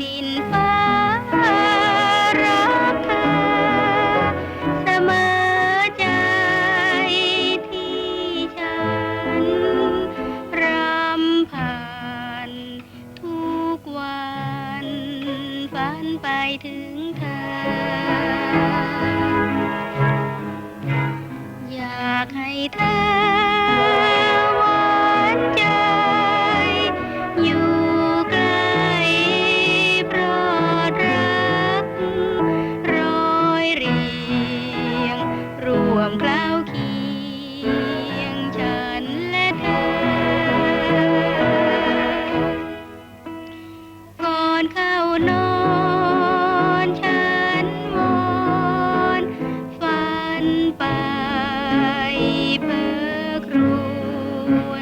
ดินฟ้ารักเธอเสมอใจที่ฉันรำพัน ทุกวันฝันไปถึงเธอ อยากให้เธอ อนเข้านอนฉันวอนฝันไปเพ้อครวน